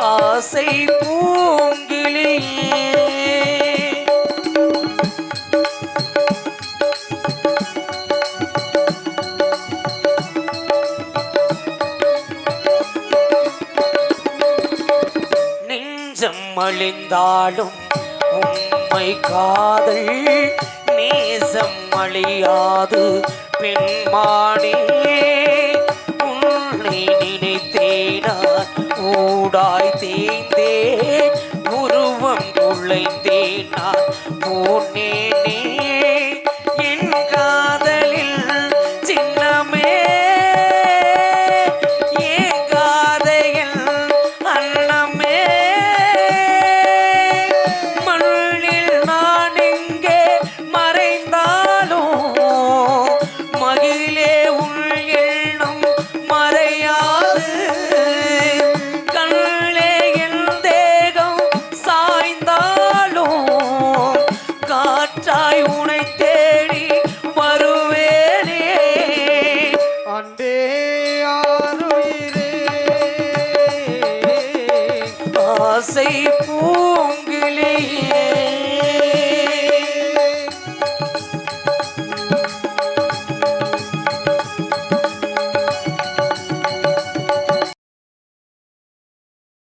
ஆசை பூங்கிளியே நெஞ்சம் அழிந்தாலும் உண்மை காதல் நேசம் அழியாது. பெண்மானே உன்னை நினைத்தேனான் கூடாய் தேய்ந்தேன் உருவம் குழைந்தேன் நான். போனேனே காற்றாய் உனை தேடி வருவேனே. அண்டே ஆருயிரே ஆசை பூங்கிளியே